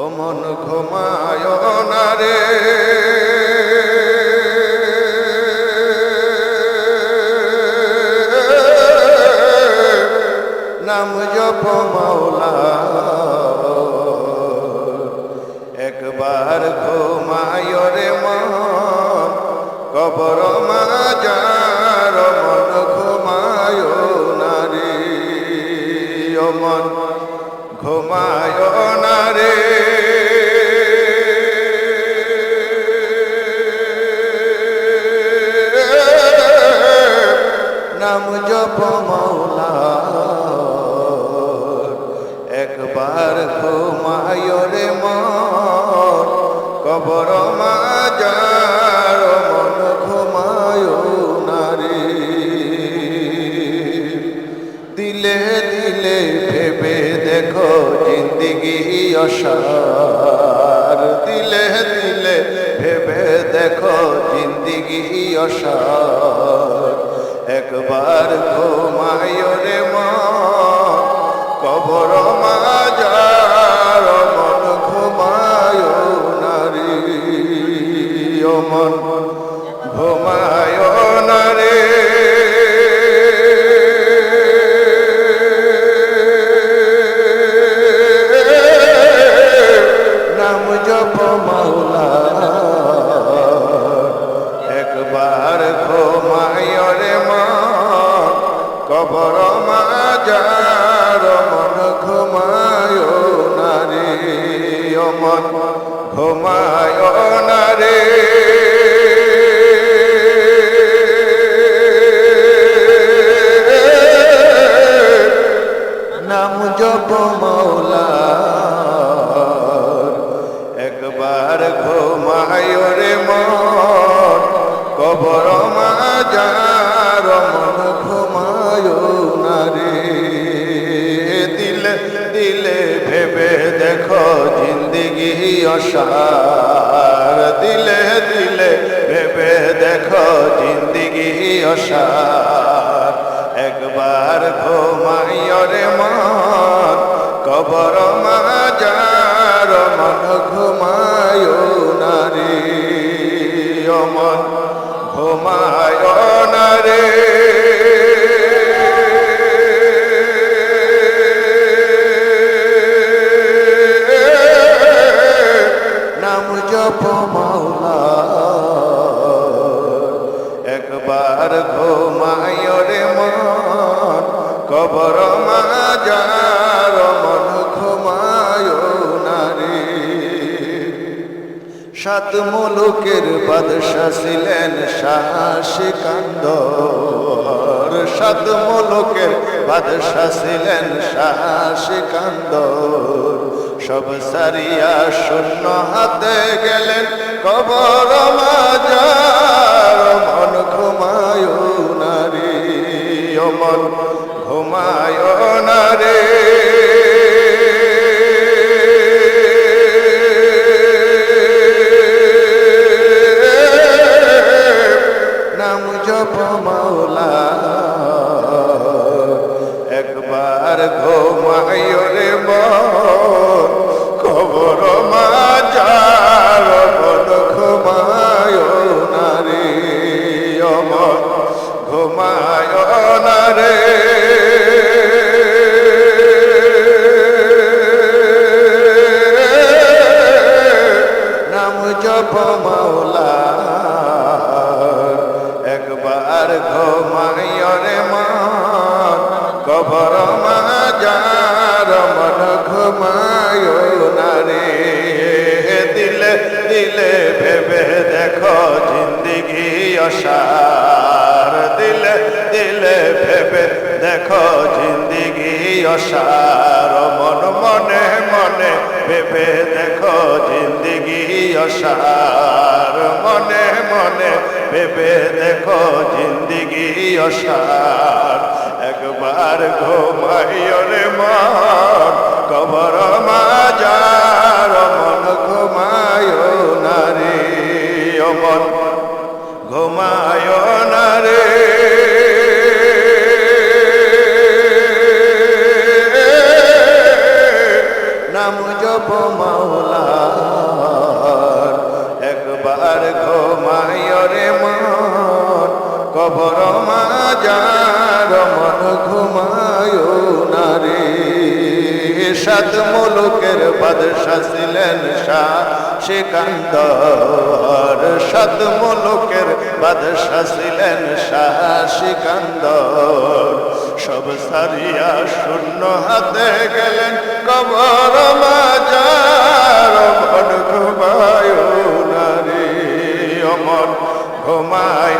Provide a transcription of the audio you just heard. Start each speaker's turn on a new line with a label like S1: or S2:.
S1: ও মন ঘুমায় না নাম জপ মাওলা, একবার ঘুমায় রে মন, কবর মাজার মন ঘুমায় না রে। মন ঘুমায় না একবার ঘুমায় রে মন, কবর মাজার, মন ঘুমায় না রে দিলে দিলে ভেবে দেখো জিন্দিগি অসার। দিলে দিলে ভেবে দেখো জিন্দিগি অসার। একবার ঘুমায় রে মা কবর মাজার কবর মাজার, মন ঘুমায় নারী মন ঘুমায় নারী। নাম জপ মাওলা একবার ঘুমায় রে মন। কবর মাজার, মন রে দিলে দিলে ভেবে দেখো জিন্দিগি অসার। দিলে দিলে ভেবে দেখো জিন্দিগি অসার। একবার ঘুমাইয় রে মন। একবার ঘুমায় রে মন কবর মা যার মন সাত মুলুকের বাদশা ছিলেন শাসি কান্দর সাত মুলুকের বাদশা ছিলেন কান্দর সব সারিয়া শূন্য হাতে গেলেন কবর মাজার। একবার ঘুমায় রে মন, খবর মাজার মন ঘুমায় নারী অমন ঘুমায় না রে। নাম জপ মাওলা, একবার ঘুমায় রে কবর মাজার মন ঘুমায় না রে দিলে দিলে ভেবে দেখো জিন্দিগি অসার। দিলে দিলে ভেবে দেখো জিন্দিগি অসার। মন মনে মনে ভেবে দেখো জিন্দিগি অসার। মনে মনে ভেবে দেখো জিন্দিগি অসার। একবার ঘুমাইও রে মা কবর সাত মুলুকের বাদশা ছিলেন শাহ। সিকান্দর, সাত মুলুকের বাদশা ছিলেন শাহ। সিকান্দর, সব সারিয়া শূন্য হাতে গেলেন কবর মাজার। মন ঘুমায় না রে অমন ঘুমায়